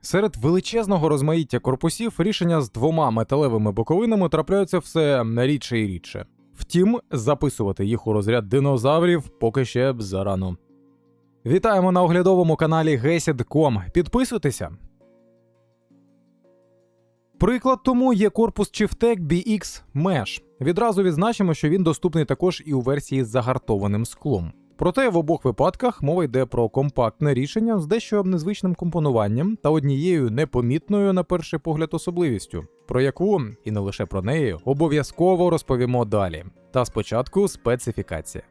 Серед величезного розмаїття корпусів рішення з двома металевими боковинами трапляються все рідше і рідше. Втім, записувати їх у розряд динозаврів поки ще зарано. Вітаємо на оглядовому каналі Gesid.com. Підписуйтеся. Приклад тому є корпус Chieftec BX Mesh. Відразу відзначимо, що він доступний також і у версії з загартованим склом. Проте в обох випадках мова йде про компактне рішення з дещо незвичним компонуванням та однією непомітною на перший погляд особливістю, про яку і не лише про неї обов'язково розповімо далі. Та спочатку специфікація.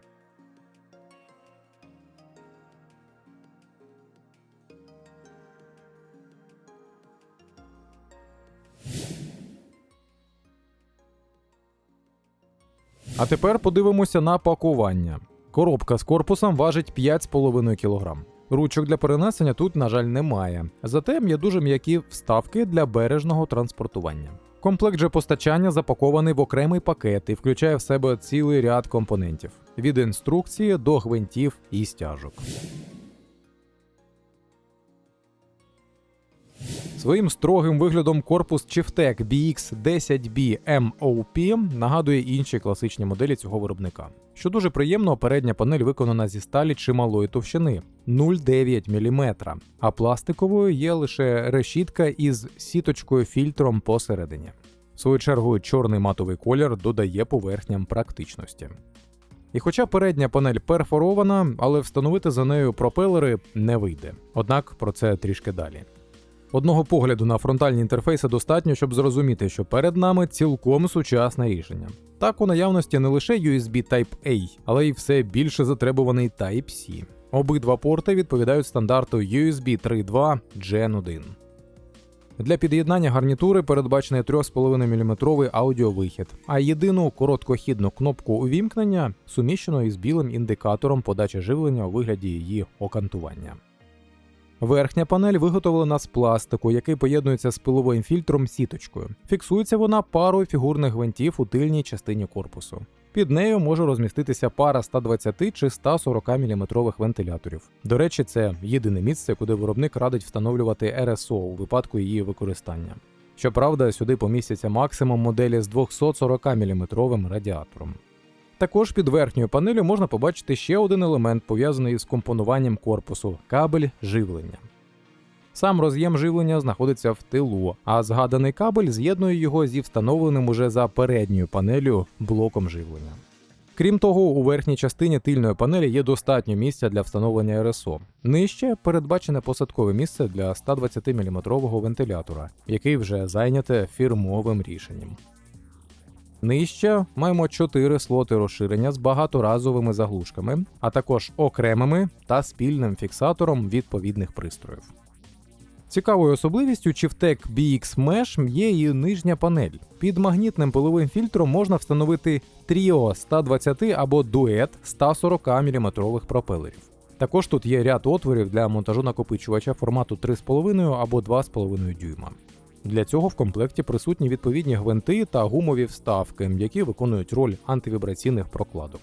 А тепер подивимося на пакування. Коробка з корпусом важить 5,5 кг. Ручок для перенесення тут, на жаль, немає. Зате є дуже м'які вставки для бережного транспортування. Комплект же постачання запакований в окремий пакет і включає в себе цілий ряд компонентів від інструкції до гвинтів і стяжок. Своїм строгим виглядом корпус Chieftec BX10B MOP нагадує інші класичні моделі цього виробника. Що дуже приємно, передня панель виконана зі сталі чималої товщини 0,9 мм, а пластиковою є лише решітка із сіточкою фільтром посередині. В свою чергу, чорний матовий колір додає поверхням практичності. І хоча передня панель перфорована, але встановити за нею пропелери не вийде. Однак про це трішки далі. Одного погляду на фронтальні інтерфейси достатньо, щоб зрозуміти, що перед нами цілком сучасне рішення. Так, у наявності не лише USB Type-A, але й все більше затребуваний Type-C. Обидва порти відповідають стандарту USB 3.2 Gen 1. Для під'єднання гарнітури передбачений 3,5 мм аудіовихід, а єдину короткохідну кнопку увімкнення суміщено із білим індикатором подачі живлення у вигляді її окантування. Верхня панель виготовлена з пластику, який поєднується з пиловим фільтром сіточкою. Фіксується вона парою фігурних гвинтів у тильній частині корпусу. Під нею може розміститися пара 120 чи 140 мм вентиляторів. До речі, це єдине місце, куди виробник радить встановлювати РСО у випадку її використання. Щоправда, сюди помістяться максимум моделі з 240 мм радіатором. Також під верхньою панелю можна побачити ще один елемент, пов'язаний із компонуванням корпусу кабель живлення. Сам роз'єм живлення знаходиться в тилу, а згаданий кабель з'єднує його зі встановленим уже за передньою панелю блоком живлення. Крім того, у верхній частині тильної панелі є достатньо місця для встановлення РСО. Нижче передбачене посадкове місце для 120 мм вентилятора, який вже зайняте фірмовим рішенням. Нижче маємо 4 слоти розширення з багаторазовими заглушками, а також окремими та спільним фіксатором відповідних пристроїв. Цікавою особливістю Chieftec BX Mesh є і нижня панель. Під магнітним пиловим фільтром можна встановити тріо 120 або дует 140 мм пропелерів. Також тут є ряд отворів для монтажу накопичувача формату 3,5 або 2,5 дюйма. Для цього в комплекті присутні відповідні гвинти та гумові вставки, які виконують роль антивібраційних прокладок.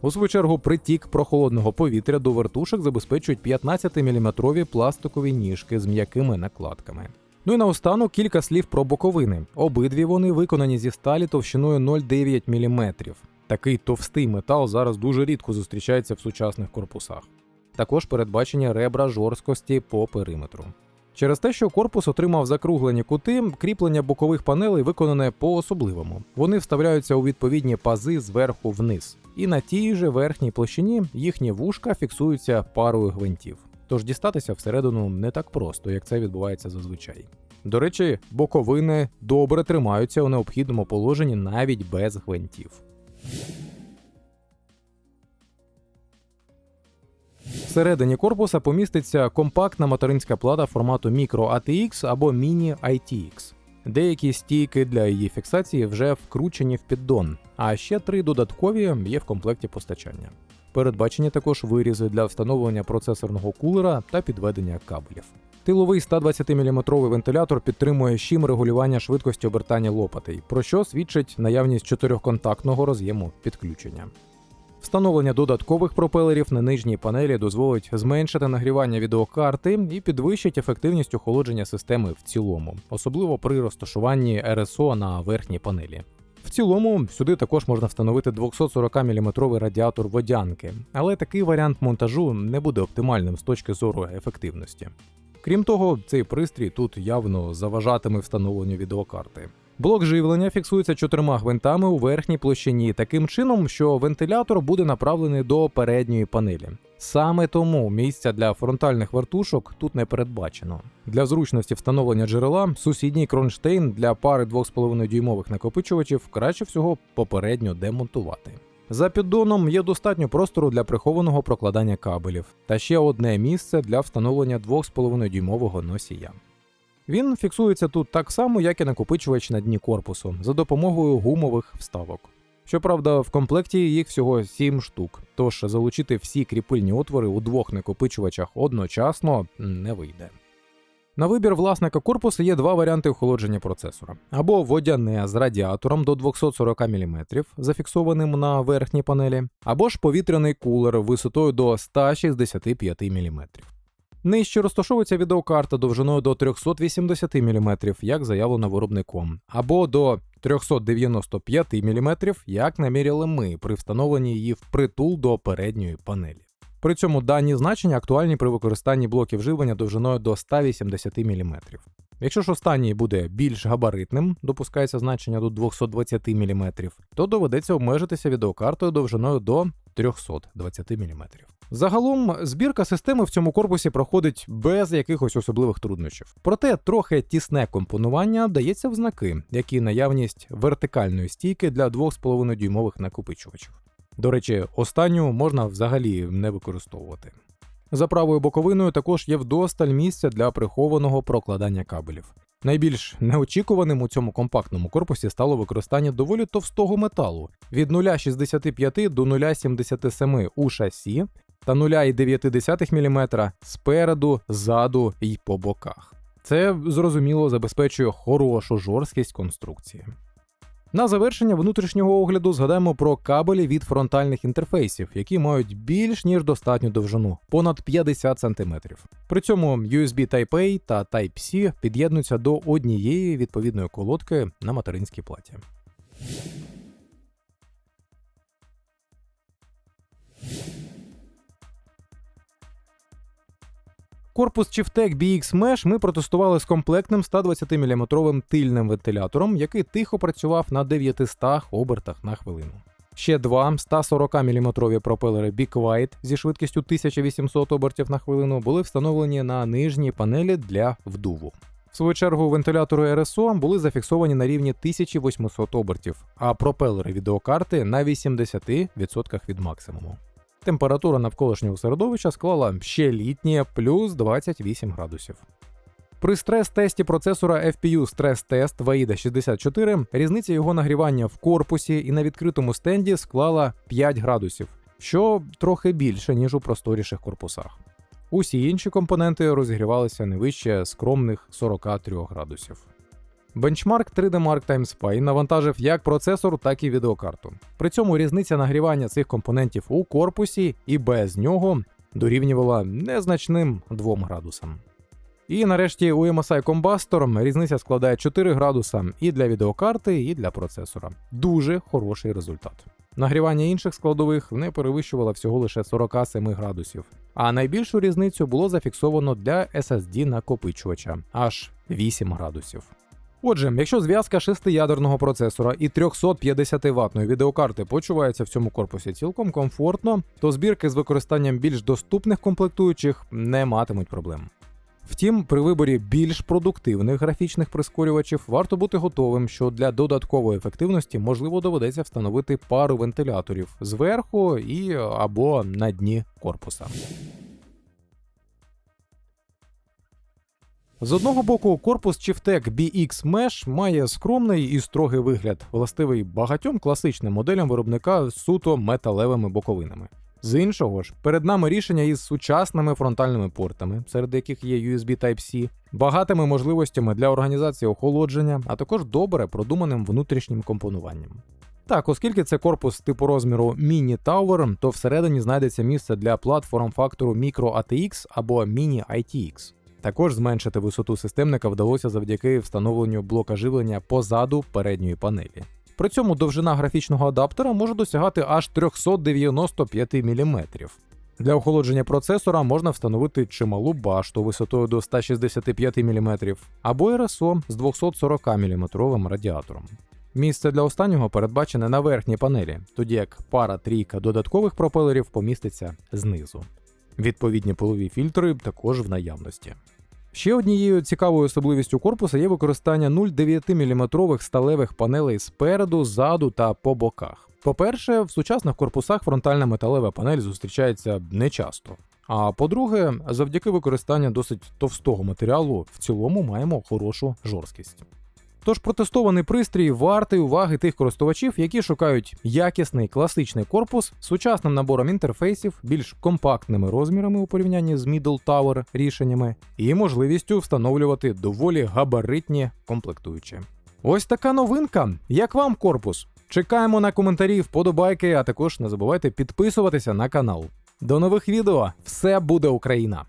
У свою чергу, притік прохолодного повітря до вертушок забезпечують 15-мм пластикові ніжки з м'якими накладками. Ну і наостанок кілька слів про боковини. Обидві вони виконані зі сталі товщиною 0,9 мм. Такий товстий метал зараз дуже рідко зустрічається в сучасних корпусах. Також передбачені ребра жорсткості по периметру. Через те, що корпус отримав закруглені кути, кріплення бокових панелей виконане по-особливому. Вони вставляються у відповідні пази зверху вниз, і на тій же верхній площині їхні вушка фіксуються парою гвинтів. Тож дістатися всередину не так просто, як це відбувається зазвичай. До речі, боковини добре тримаються у необхідному положенні навіть без гвинтів. Всередині корпуса поміститься компактна материнська плата формату Micro ATX або Mini ITX. Деякі стійки для її фіксації вже вкручені в піддон, а ще три додаткові є в комплекті постачання. Передбачені також вирізи для встановлення процесорного кулера та підведення кабелів. Тиловий 120-мм вентилятор підтримує щім регулювання швидкості обертання лопатей, про що свідчить наявність чотирьохконтактного роз'єму підключення. Встановлення додаткових пропелерів на нижній панелі дозволить зменшити нагрівання відеокарти і підвищить ефективність охолодження системи в цілому, особливо при розташуванні РСО на верхній панелі. В цілому сюди також можна встановити 240 мм радіатор водянки, але такий варіант монтажу не буде оптимальним з точки зору ефективності. Крім того, цей пристрій тут явно заважатиме встановленню відеокарти. Блок живлення фіксується чотирма гвинтами у верхній площині, таким чином, що вентилятор буде направлений до передньої панелі. Саме тому місця для фронтальних вертушок тут не передбачено. Для зручності встановлення джерела сусідній кронштейн для пари 2,5 дюймових накопичувачів краще всього попередньо демонтувати. За піддоном є достатньо простору для прихованого прокладання кабелів та ще одне місце для встановлення 2,5 дюймового носія. Він фіксується тут так само, як і накопичувач на дні корпусу, за допомогою гумових вставок. Щоправда, в комплекті їх всього 7 штук, тож залучити всі кріпильні отвори у двох накопичувачах одночасно не вийде. На вибір власника корпусу є два варіанти охолодження процесора: або водяне з радіатором до 240 мм, зафіксованим на верхній панелі, або ж повітряний кулер висотою до 165 мм. Нижче розташовується відеокарта довжиною до 380 мм, як заявлено виробником, або до 395 мм, як наміряли ми при встановленні її впритул до передньої панелі. При цьому дані значення актуальні при використанні блоків живлення довжиною до 180 мм. Якщо ж останній буде більш габаритним, допускається значення до 220 мм, то доведеться обмежитися відеокартою довжиною до 320 мм. Загалом збірка системи в цьому корпусі проходить без якихось особливих труднощів. Проте трохи тісне компонування дається в знаки, як і наявність вертикальної стійки для 2,5 дюймових накопичувачів. До речі, останню можна взагалі не використовувати. За правою боковиною також є вдосталь місця для прихованого прокладання кабелів. Найбільш неочікуваним у цьому компактному корпусі стало використання доволі товстого металу від 0,65 до 0,77 у шасі та 0,9 мм спереду, ззаду і по боках. Це зрозуміло забезпечує хорошу жорсткість конструкції. На завершення внутрішнього огляду згадаємо про кабелі від фронтальних інтерфейсів, які мають більш ніж достатню довжину понад 50 см. При цьому USB Type-A та Type-C під'єднуються до однієї відповідної колодки на материнській платі. Корпус Chieftec BX Mesh ми протестували з комплектним 120-мм тильним вентилятором, який тихо працював на 900 обертах на хвилину. Ще два 140-мм пропелери Be Quiet зі швидкістю 1800 обертів на хвилину були встановлені на нижній панелі для вдуву. В свою чергу вентилятори РСО були зафіксовані на рівні 1800 обертів, а пропелери відеокарти на 80% від максимуму. Температура навколишнього середовища склала ще літнє плюс 28 градусів. При стрес-тесті процесора FPU Test VAIDA 64 різниця його нагрівання в корпусі і на відкритому стенді склала 5 градусів, що трохи більше, ніж у просторіших корпусах. Усі інші компоненти розігрівалися не вище скромних 43 градусів. Бенчмарк 3D Mark Time Spy навантажив як процесор, так і відеокарту. При цьому різниця нагрівання цих компонентів у корпусі і без нього дорівнювала незначним 2 градусам. І нарешті у MSI Combustor різниця складає 4 градуса і для відеокарти, і для процесора. Дуже хороший результат. Нагрівання інших складових не перевищувало всього лише 47 градусів, а найбільшу різницю було зафіксовано для SSD накопичувача аж 8 градусів. Отже, якщо зв'язка шестиядерного процесора і 350 ваттної відеокарти почувається в цьому корпусі цілком комфортно, то збірки з використанням більш доступних комплектуючих не матимуть проблем. Втім, при виборі більш продуктивних графічних прискорювачів варто бути готовим, що для додаткової ефективності можливо доведеться встановити пару вентиляторів зверху і або на дні корпуса. З одного боку, корпус Chieftec BX Mesh має скромний і строгий вигляд, властивий багатьом класичним моделям виробника з суто металевими боковинами. З іншого ж, перед нами рішення із сучасними фронтальними портами, серед яких є USB Type-C, багатими можливостями для організації охолодження, а також добре продуманим внутрішнім компонуванням. Так, оскільки це корпус типу розміру Mini Tower, то всередині знайдеться місце для платформ фактору Micro ATX або Mini ITX. Також зменшити висоту системника вдалося завдяки встановленню блока живлення позаду передньої панелі. При цьому довжина графічного адаптера може досягати аж 395 мм. Для охолодження процесора можна встановити чималу башту висотою до 165 мм або РСО з 240 мм радіатором. Місце для останнього передбачене на верхній панелі, тоді як пара трійка додаткових пропелерів поміститься знизу. Відповідні полові фільтри також в наявності. Ще однією цікавою особливістю корпуса є використання 0,9 мм сталевих панелей спереду, ззаду та по боках. По-перше, в сучасних корпусах фронтальна металева панель зустрічається нечасто. А по-друге, завдяки використанню досить товстого матеріалу, в цілому маємо хорошу жорсткість. Тож протестований пристрій вартий уваги тих користувачів, які шукають якісний класичний корпус з сучасним набором інтерфейсів, більш компактними розмірами у порівнянні з Middle Tower рішеннями і можливістю встановлювати доволі габаритні комплектуючі. Ось така новинка. Як вам корпус? Чекаємо на коментарі, вподобайки, а також не забувайте підписуватися на канал. До нових відео! Все буде Україна!